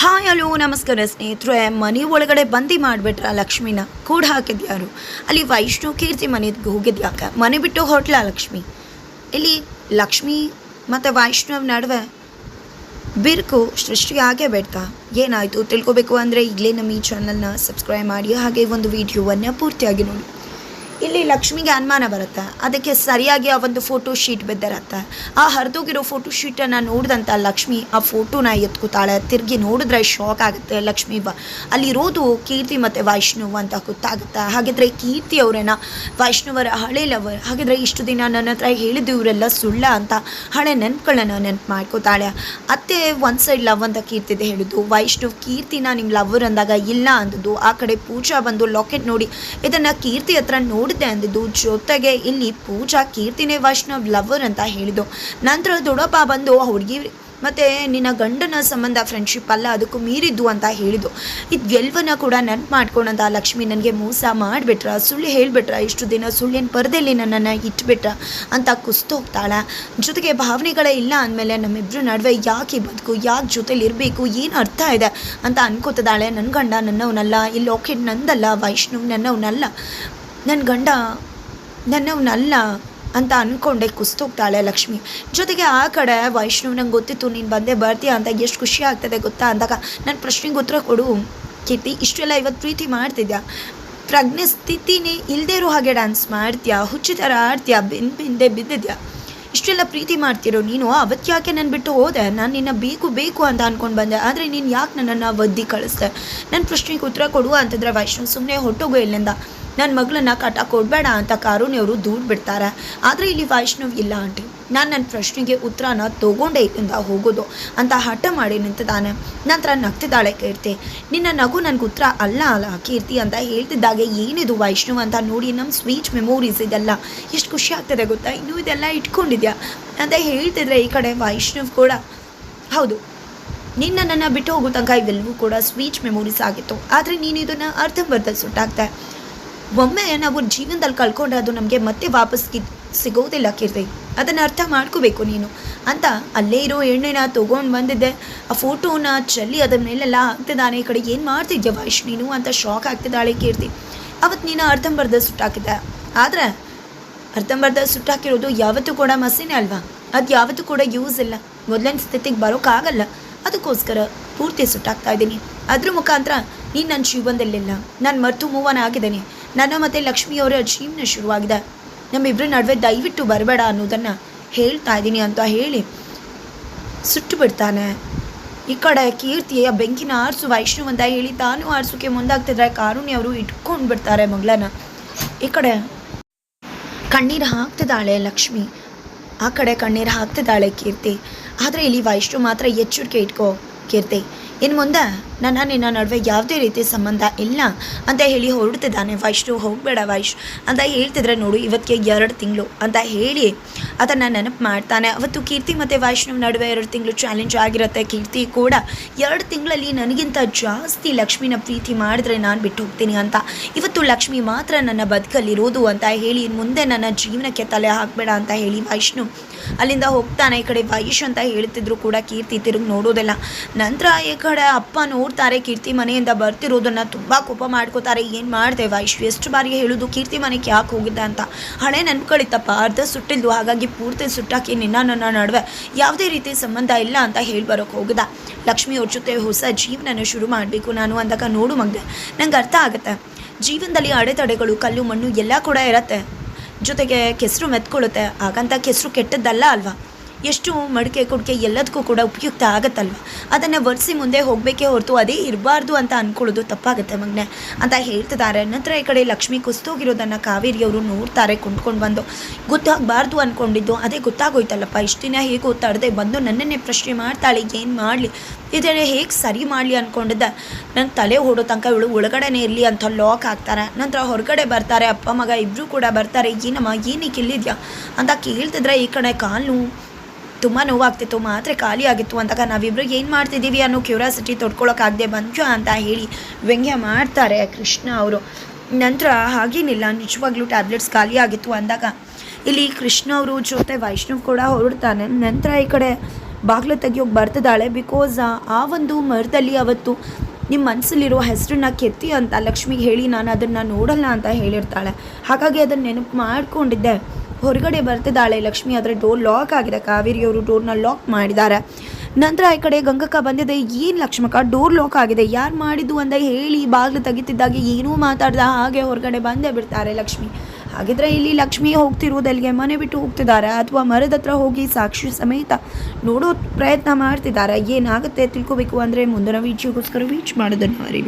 Hi, hello, ನಮಸ್ಕಾರ ಸ್ನೇಹಿತರೆ. ಮನೆ ಒಳಗಡೆ ಬಂದಿ ಮಾಡಿಬಿಟ್ರ ಲಕ್ಷ್ಮಿನ. ಕೂಡ ಹಾಕಿದ್ಯಾರು ಅಲ್ಲಿ ವೈಷ್ಣು ಕೀರ್ತಿ ಮನೆಗೆ ಹೋಗಿದ್ಯಾಕ ಮನೆ ಬಿಟ್ಟು ಹೊಟ್ಲ ಲಕ್ಷ್ಮಿ? ಇಲ್ಲಿ ಲಕ್ಷ್ಮಿ ಮತ್ತು ವೈಷ್ಣವ್ ನಡುವೆ ಬಿರುಕು ಸೃಷ್ಟಿ ಆಗೇ ಬೇಡ ಏನಾಯಿತು ತಿಳ್ಕೊಬೇಕು ಅಂದರೆ ಈಗಲೇ ನಮ್ಮ ಈ ಚಾನಲ್ನ ಸಬ್ಸ್ಕ್ರೈಬ್ ಮಾಡಿ, ಹಾಗೆ ಒಂದು ವಿಡಿಯೋವನ್ನು ಪೂರ್ತಿಯಾಗಿ ನೋಡಿ. ಇಲ್ಲಿ ಲಕ್ಷ್ಮಿಗೆ ಅನುಮಾನ ಬರುತ್ತೆ. ಅದಕ್ಕೆ ಸರಿಯಾಗಿ ಆ ಒಂದು ಫೋಟೋ ಶೀಟ್ ಬಿದ್ದಿರತ್ತೆ. ಆ ಹರಿದೋಗಿರೋ ಫೋಟೋ ಶೀಟನ್ನು ನೋಡಿದಂಥ ಲಕ್ಷ್ಮಿ ಆ ಫೋಟೋನ ಎತ್ಕೋತಾಳೆ. ತಿರುಗಿ ನೋಡಿದ್ರೆ ಶಾಕ್ ಆಗುತ್ತೆ. ಲಕ್ಷ್ಮಿ ಬ ಅಲ್ಲಿರೋದು ಕೀರ್ತಿ ಮತ್ತು ವೈಷ್ಣವ್ ಅಂತ ಗೊತ್ತಾಗುತ್ತೆ. ಹಾಗಿದ್ರೆ ಕೀರ್ತಿ ಅವರೇನ, ವೈಷ್ಣವರ ಹಳೆ ಲವರ್ ಹಾಗಿದ್ರೆ ಇಷ್ಟು ದಿನ ನನ್ನ ಹತ್ರ ಹೇಳಿದ್ದು ಇವರೆಲ್ಲ ಸುಳ್ಳ ಅಂತ ಹಳೆ ನೆನ್ಪುಗಳನ್ನ ನೆನಪು ಮಾಡ್ಕೋತಾಳೆ. ಅತ್ತೆ ಒಂದು ಸೈಡ್ ಲವ್ ಅಂತ ಕೀರ್ತಿದೆ ಹೇಳಿದ್ದು. ವೈಷ್ಣವ್ ಕೀರ್ತಿನ ನಿಮ್ಮ ಲವರ್ ಅಂದಾಗ ಇಲ್ಲ ಅಂದದ್ದು. ಆ ಕಡೆ ಪೂಜಾ ಬಂದು ಲಾಕೆಟ್ ನೋಡಿ, ಇದನ್ನು ಕೀರ್ತಿ ಹತ್ರ ನೋಡಿದ್ದೆ ಅಂದಿದ್ದು. ಜೊತೆಗೆ ಇಲ್ಲಿ ಪೂಜಾ, ಕೀರ್ತಿನೇ ವೈಷ್ಣವ್ ಲವರ್ ಅಂತ ಹೇಳಿದ್ದು. ನಂತರ ದೊಡ್ಡಪ್ಪ ಬಂದು ಹುಡುಗಿ ಮತ್ತು ನಿನ್ನ ಗಂಡನ ಸಂಬಂಧ ಫ್ರೆಂಡ್ಶಿಪ್ ಅಲ್ಲ, ಅದಕ್ಕೂ ಮೀರಿದ್ದು ಅಂತ ಹೇಳಿದ್ದು. ಇದೆಲ್ವನ್ನ ಕೂಡ ನೆನ್ಪು ಮಾಡ್ಕೊಂಡಂತ ಲಕ್ಷ್ಮಿ ನನಗೆ ಮೋಸ ಮಾಡಿಬಿಟ್ರ. ಸುಳ್ಳು ಹೇಳಿಬಿಟ್ರ. ಇಷ್ಟು ದಿನ ಸುಳ್ಳಿನ ಪರದೆಯಲ್ಲಿ ನನ್ನನ್ನು ಇಟ್ಬಿಟ್ರ ಅಂತ ಕುಸ್ತೋಗ್ತಾಳೆ ಜೊತೆಗೆ ಭಾವನೆಗಳೇ ಇಲ್ಲ ಅಂದಮೇಲೆ ನಮ್ಮಿಬ್ಬರ ನಡುವೆ ಯಾಕೆ ಬದುಕು, ಯಾಕೆ ಜೊತೆಲಿ ಇರಬೇಕು, ಏನು ಅರ್ಥ ಇದೆ ಅಂತ ಅನ್ಕೋತಿದ್ದಾಳೆ ನನ್ನ ಗಂಡ ನನ್ನವನಲ್ಲ ಈ ಲಾಕೆಟ್ ನಂದಲ್ಲ, ವೈಷ್ಣವ್ ನನ್ನವನಲ್ಲ. ನನ್ನ ಗಂಡ ನನ್ನವನಲ್ಲ ಅಂತ ಅಂದ್ಕೊಂಡೆ ಕುಸ್ತೋಗ್ತಾಳೆ ಲಕ್ಷ್ಮಿ. ಜೊತೆಗೆ ಆ ಕಡೆ ವೈಷ್ಣವ್ ನಂಗೆ ಗೊತ್ತಿತ್ತು, ನೀನು ಬಂದೇ ಬರ್ತೀಯ ಅಂತ ಎಷ್ಟು ಖುಷಿ ಆಗ್ತದೆ ಗೊತ್ತಾ ಅಂದಾಗ ನನ್ನ ಪ್ರಶ್ನೆಗೆ ಉತ್ತರ ಕೊಡು. ಕೀರ್ತಿ, ಇಷ್ಟೆಲ್ಲ ಇವತ್ತು ಪ್ರೀತಿ ಮಾಡ್ತಿದ್ಯಾ? ಪ್ರಜ್ಞೆ, ಸ್ಥಿತಿನೇ ಇಲ್ಲದೇ ಇರೋ ಹಾಗೆ ಡ್ಯಾನ್ಸ್ ಮಾಡ್ತೀಯಾ? ಹುಚ್ಚಿ ಥರ ಆಡ್ತೀಯಾ? ಬೆನ್ ಬಿಂದೆ ಬಿದ್ದಿದ್ಯಾ? ಇಷ್ಟೆಲ್ಲ ಪ್ರೀತಿ ಮಾಡ್ತಿರೋ ನೀನು? ಅವತ್ತು ಯಾಕೆ ನಾನು ಬಿಟ್ಟು ಹೋದೆ? ನಾನು ನಿನ್ನ ಬೇಕು ಬೇಕು ಅಂತ ಅಂದ್ಕೊಂಡು ಬಂದೆ. ಆದರೆ ನೀನು ಯಾಕೆ ನನ್ನನ್ನು ಒದ್ದಿ ಕಳಿಸ್ದೆ? ನನ್ನ ಪ್ರಶ್ನೆಗೆ ಉತ್ತರ ಕೊಡು ಅಂತಂದ್ರೆ ವೈಷ್ಣವ್ ಸುಮ್ಮನೆ ಹೊಟ್ಟೋಗು ಇಲ್ಲಿಂದ. ನನ್ನ ಮಗಳನ್ನ ಕಟ ಕೊಡಬೇಡ ಅಂತ ಕಾರುಣ್ಯವರು ದೂರ ಬಿಡ್ತಾರೆ. ಆದರೆ ಇಲ್ಲಿ ವೈಷ್ಣವ್ ಇಲ್ಲ ಆಂಟಿ. ನಾನು ನನ್ನ ಪ್ರಶ್ನೆಗೆ ಉತ್ತರನ ತೊಗೊಂಡೇ ಇಲ್ಲಿಂದ ಹೋಗೋದು ಅಂತ ಹಠ ಮಾಡಿ ನಿಂತಿದ್ದಾನೆ. ನಂತರ ನಗ್ತಿದ್ದಾಳೆ ಕೀರ್ತಿ. ನಿನ್ನ ನಗು ನನಗೆ ಉತ್ತರ ಅಲ್ಲ ಅಲ್ಲ ಕೀರ್ತಿ ಅಂತ ಹೇಳ್ತಿದ್ದಾಗೆ ಏನಿದು ವೈಷ್ಣವ್ ಅಂತ ನೋಡಿ ನಮ್ಮ ಸ್ವೀಟ್ ಮೆಮೊರೀಸ್ ಇದೆಲ್ಲ. ಎಷ್ಟು ಖುಷಿ ಆಗ್ತದೆ ಗೊತ್ತಾ? ಇನ್ನೂ ಇದೆಲ್ಲ ಇಟ್ಕೊಂಡಿದ್ಯಾ? ಅಂತ ಹೇಳ್ತಿದ್ರೆ ಈ ಕಡೆ ವೈಷ್ಣವ್ ಕೂಡ, ಹೌದು. ನಿನ್ನ ನನ್ನ ಬಿಟ್ಟು ಹೋಗೋ ತನಕ ಇವೆಲ್ಲವೂ ಕೂಡ ಸ್ವೀಟ್ ಮೆಮೊರೀಸ್ ಆಗಿತ್ತು. ಆದರೆ ನೀನು ಇದನ್ನು ಅರ್ಧಂಬರ್ಧ ಸುಟ್ಟಾಗ್ತೆ ಒಮ್ಮೆ ನಾವು ಜೀವನದಲ್ಲಿ ಕಳ್ಕೊಂಡ್ರೆ ಅದು ನಮಗೆ ಮತ್ತೆ ವಾಪಸ್ ಸಿಗೋದಿಲ್ಲ ಕೀರ್ತಿ. ಅದನ್ನು ಅರ್ಥ ಮಾಡ್ಕೋಬೇಕು ನೀನು. ಅಂತ ಅಲ್ಲೇ ಇರೋ ಎಣ್ಣೆನ ತೊಗೊಂಡು ಬಂದಿದ್ದೆ. ಆ ಫೋಟೋನ ಚೆಲ್ಲಿ ಅದ್ರ ಮೇಲೆಲ್ಲ ಹಾಕ್ತಿದ್ದಾನೆ. ಈ ಕಡೆ ಏನು ಮಾಡ್ತಿದ್ಯ ವೈಶ್ ನೀನು ಅಂತ ಶಾಕ್ ಆಗ್ತಿದ್ದಾಳೆ ಕೀರ್ತಿ. ಅವತ್ತು ನೀನು ಅರ್ಧಂಬರ್ಧ ಸುಟ್ಟಾಕಿದ್ದೆ ಆದರೆ ಅರ್ಧಂಬರ್ಧ ಸುಟ್ಟಾಕಿರೋದು ಯಾವತ್ತೂ ಕೂಡ ಮಸಿನೇ ಅಲ್ವಾ? ಅದು ಯಾವತ್ತೂ ಕೂಡ ಯೂಸ್ ಇಲ್ಲ. ಮೊದಲನೇ ಸ್ಥಿತಿಗೆ ಬರೋಕ್ಕಾಗಲ್ಲ ಅದಕ್ಕೋಸ್ಕರ ಪೂರ್ತಿ ಸುಟ್ಟಾಕ್ತಾ ಇದ್ದೀನಿ. ಅದ್ರ ಮುಖಾಂತರ ನೀನು ನನ್ನ ಜೀವನದಲ್ಲಿಲ್ಲ. ನಾನು ಮರ್ತು ಮೂವನ್ ಆಗಿದ್ದೇನೆ. ನನ್ನ ಮತ್ತು ಲಕ್ಷ್ಮಿಯವರ ಜೀವನ ಶುರುವಾಗಿದೆ. ನಮ್ಮಿಬ್ಬರ ನಡುವೆ ದಯವಿಟ್ಟು ಬರಬೇಡ ಅನ್ನೋದನ್ನು ಹೇಳ್ತಾ ಇದ್ದೀನಿ ಅಂತ ಹೇಳಿ ಸುಟ್ಟು ಬಿಡ್ತಾನೆ. ಈ ಕಡೆ ಕೀರ್ತಿಯ ಬೆಂಕಿನ ಆರಿಸು ವೈಷ್ಣವ್ ಅಂತ ಹೇಳಿ ತಾನು ಆರಿಸೋಕೆ ಮುಂದಾಗ್ತಿದ್ರೆ ಕಾರುಣ್ಯವರು ಇಟ್ಕೊಂಡು ಬಿಡ್ತಾರೆ ಮಗಳನ್ನ ಈ ಕಡೆ ಕಣ್ಣೀರು ಹಾಕ್ತಿದ್ದಾಳೆ ಲಕ್ಷ್ಮಿ. ಆ ಕಡೆ ಕಣ್ಣೀರು ಹಾಕ್ತಿದ್ದಾಳೆ ಕೀರ್ತಿ. ಆದರೆ ಇಲ್ಲಿ ವೈಷ್ಣು ಮಾತ್ರ ಎಚ್ಚರಿಕೆ ಇಟ್ಕೋ ಕೀರ್ತಿ. ಇನ್ನು ಮುಂದೆ ನನ್ನ ನಿನ್ನ ನಡುವೆ ಯಾವುದೇ ರೀತಿ ಸಂಬಂಧ ಇಲ್ಲ ಅಂತ ಹೇಳಿ ಹೊರಡ್ತಿದ್ದಾನೆ ವೈಷ್ಣು. ಹೋಗಬೇಡ ವೈಶ್ ಅಂತ ಹೇಳ್ತಿದ್ರೆ ನೋಡು, ಇವತ್ತಿಗೆ ಎರಡು ತಿಂಗಳು ಅಂತ ಹೇಳಿ ಅದನ್ನು ನೆನಪು ಮಾಡ್ತಾನೆ. ಅವತ್ತು ಕೀರ್ತಿ ಮತ್ತು ವೈಷ್ಣು ನಡುವೆ ಎರಡು ತಿಂಗಳು ಚಾಲೆಂಜ್ ಆಗಿರುತ್ತೆ. ಕೀರ್ತಿ ಕೂಡ ಎರಡು ತಿಂಗಳಲ್ಲಿ ನನಗಿಂತ ಜಾಸ್ತಿ ಲಕ್ಷ್ಮಿನ ಪ್ರೀತಿ ಮಾಡಿದ್ರೆ ನಾನು ಬಿಟ್ಟು ಹೋಗ್ತೀನಿ ಅಂತ. ಇವತ್ತು ಲಕ್ಷ್ಮಿ ಮಾತ್ರ ನನ್ನ ಬದುಕಲ್ಲಿರೋದು ಅಂತ ಹೇಳಿ ಮುಂದೆ ನನ್ನ ಜೀವನಕ್ಕೆ ತಲೆ ಹಾಕಬೇಡ ಅಂತ ಹೇಳಿ ವೈಷ್ಣು ಅಲ್ಲಿಂದ ಹೋಗ್ತಾನೆ. ಈ ಕಡೆ ವೈಶ್ ಅಂತ ಹೇಳ್ತಿದ್ರು ಕೂಡ ಕೀರ್ತಿ ತಿರುಗಿ ನೋಡೋದಿಲ್ಲ. ನಂತರ ಈ ಕಡೆ ಅಪ್ಪ ನೋಡ್ತಾರೆ. ಕೀರ್ತಿ ಮನೆಯಿಂದ ಬರ್ತಿರೋದನ್ನ ತುಂಬ ಕೋಪ ಮಾಡ್ಕೋತಾರೆ. ಏನು ಮಾಡಿದೆ ಇಷ್ಟು ಎಷ್ಟು ಬಾರಿ ಹೇಳೋದು ಕೀರ್ತಿ ಮನೆಗೆ ಯಾಕೆ ಹೋಗಿದ್ದೆ ಅಂತ. ಹಣೆ ನೆನ್ಕೊಳ್ಳಿತ್ತಪ್ಪ ಅರ್ಧ ಸುಟ್ಟಿದ್ದು ಹಾಗಾಗಿ ಪೂರ್ತಿ ಸುಟ್ಟಾಕಿ ನಿನ್ನ ನನ್ನ ನಡುವೆ ಯಾವುದೇ ರೀತಿ ಸಂಬಂಧ ಇಲ್ಲ ಅಂತ ಹೇಳಿ ಬರೋಕೆ ಹೋಗಿದ ಲಕ್ಷ್ಮಿ ಅವ್ರ ಜೊತೆ ಹೊಸ ಜೀವನನ ಶುರು ಮಾಡಬೇಕು ನಾನು ಅಂದಾಗ ನೋಡು ಮಗ್ದೆ ನಂಗೆ ಅರ್ಥ ಆಗುತ್ತೆ. ಜೀವನದಲ್ಲಿ ಅಡೆತಡೆಗಳು, ಕಲ್ಲು ಮಣ್ಣು ಎಲ್ಲ ಕೂಡ ಇರತ್ತೆ. ಜೊತೆಗೆ ಕೆಸರು ಮೆತ್ಕೊಳ್ಳುತ್ತೆ ಹಾಗಂತ ಕೆಸರು ಕೆಟ್ಟದ್ದಲ್ಲ ಅಲ್ವಾ? ಎಷ್ಟು ಮಡಿಕೆ ಕುಡಿಕೆ ಎಲ್ಲದಕ್ಕೂ ಕೂಡ ಉಪಯುಕ್ತ ಆಗುತ್ತಲ್ವ? ಅದನ್ನು ಒರೆಸಿ ಮುಂದೆ ಹೋಗಬೇಕೇ ಹೊರತು ಅದೇ ಇರಬಾರ್ದು ಅಂತ ಅಂದ್ಕೊಳ್ಳೋದು ತಪ್ಪಾಗುತ್ತೆ ಮಗ್ನೆ. ಅಂತ ಹೇಳ್ತಿದ್ದಾರೆ. ನಂತರ ಈ ಕಡೆ ಲಕ್ಷ್ಮಿ ಕುಸ್ತೋಗಿರೋದನ್ನು ಕಾವೇರಿಯವರು ನೋಡ್ತಾರೆ ಕೊಂಡ್ಕೊಂಡು ಬಂದು. ಗೊತ್ತಾಗಬಾರ್ದು ಅಂದ್ಕೊಂಡಿದ್ದು ಅದೇ ಗೊತ್ತಾಗೋಯ್ತಲ್ಲಪ್ಪ. ಇಷ್ಟು ದಿನ ಹೇಗೋ ತಡದೆ ಬಂದು ನನ್ನನ್ನೇ ಪ್ರಶ್ನೆ ಮಾಡ್ತಾಳೆ. ಏನು ಮಾಡಲಿ? ಇದನ್ನು ಹೇಗೆ ಸರಿ ಮಾಡಲಿ ಅಂದ್ಕೊಂಡಿದ್ದೆ ನನ್ನ ತಲೆ ಓಡೋ ತನಕ ಇವಳು ಒಳಗಡೆನೇ ಇರಲಿ ಅಂತ ಲಾಕ್ ಹಾಕ್ತಾರೆ. ನಂತರ ಹೊರಗಡೆ ಬರ್ತಾರೆ. ಅಪ್ಪ, ಮಗ ಇಬ್ಬರು ಕೂಡ ಬರ್ತಾರೆ. ಏನಮ್ಮ ಏನಕ್ಕೆ ಇಲ್ಲಿದೆಯಾ ಅಂತ ಕೇಳ್ತಿದ್ರೆ ಈ ಕಡೆ ಕಾಲು ತುಂಬ ನೋವಾಗ್ತಿತ್ತು, ಮಾತ್ರೆ ಖಾಲಿ ಆಗಿತ್ತು ಅಂದಾಗ ನಾವಿಬ್ರು ಏನು ಮಾಡ್ತಿದ್ದೀವಿ ಅನ್ನೋ ಕ್ಯೂರಿಯಾಸಿಟಿ ತೊಡ್ಕೊಳಕ್ಕಾಗದೆ ಬಂತು ಅಂತ ಹೇಳಿ ವ್ಯಂಗ್ಯ ಮಾಡ್ತಾರೆ ಕೃಷ್ಣ ಅವರು. ನಂತರ ಹಾಗೇನಿಲ್ಲ, ನಿಜವಾಗ್ಲೂ ಟ್ಯಾಬ್ಲೆಟ್ಸ್ ಖಾಲಿ ಆಗಿತ್ತು ಅಂದಾಗ ಇಲ್ಲಿ ಕೃಷ್ಣ ಅವರು ಜೊತೆ ವೈಷ್ಣವ್ ಕೂಡ ಹೊರಡ್ತಾನೆ. ನಂತರ ಈ ಕಡೆ ಬಾಗಿಲು ತೆಗಿಯೋಕೆ ಬರ್ತಿದ್ದಾಳೆ. ಬಿಕಾಸ್ ಆ ಒಂದು ಮರದಲ್ಲಿ ಅವತ್ತು ನಿಮ್ಮ ಮನಸ್ಸಲ್ಲಿರೋ ಹೆಸರನ್ನ ಕೆತ್ತಿ ಅಂತ ಲಕ್ಷ್ಮಿಗೆ ಹೇಳಿ ನಾನು ಅದನ್ನು ನೋಡಲ್ಲ ಅಂತ ಹೇಳಿರ್ತಾಳೆ. ಹಾಗಾಗಿ ಅದನ್ನು ನೆನಪು ಮಾಡಿಕೊಂಡಿದ್ದೆ. ಹೊರಗಡೆ ಬರ್ತಿದ್ದಾಳೆ ಲಕ್ಷ್ಮಿ, ಆದರೆ ಡೋರ್ ಲಾಕ್ ಆಗಿದೆ. ಕಾವೇರಿಯವರು ಡೋರ್ನ ಲಾಕ್ ಮಾಡಿದ್ದಾರೆ. ನಂತರ ಈ ಕಡೆ ಗಂಗಕ್ಕ ಬಂದಿದೆ. ಏನು ಲಕ್ಷ್ಮಕ್ಕ? ಡೋರ್ ಲಾಕ್ ಆಗಿದೆ. ಯಾರು ಮಾಡಿದ್ದು ಅಂತ ಹೇಳಿ ಬಾಗಿಲು ತೆಗಿತಿದ್ದಾಗ ಏನೂ ಮಾತಾಡ್ದ ಹಾಗೆ ಹೊರಗಡೆ ಬಂದೇ ಬಿಡ್ತಾರೆ ಲಕ್ಷ್ಮಿ. ಹಾಗಿದ್ರೆ ಇಲ್ಲಿ ಲಕ್ಷ್ಮಿ ಹೋಗ್ತಿರೋದಲ್ಲಿಗೆ? ಮನೆ ಬಿಟ್ಟು ಹೋಗ್ತಿದ್ದಾರೆ. ಅಥವಾ ಮರದ ಹತ್ರ ಹೋಗಿ ಸಾಕ್ಷಿ ಸಮೇತ ನೋಡೋ ಪ್ರಯತ್ನ ಮಾಡ್ತಿದ್ದಾರೆ. ಏನಾಗುತ್ತೆ ತಿಳ್ಕೊಬೇಕು ಅಂದರೆ ಮುಂದಿನ ವೀಡಿಯೋಗೋಸ್ಕರ ವೀಚ್ ಮಾಡೋದನ್ನು ಅರಿವಿ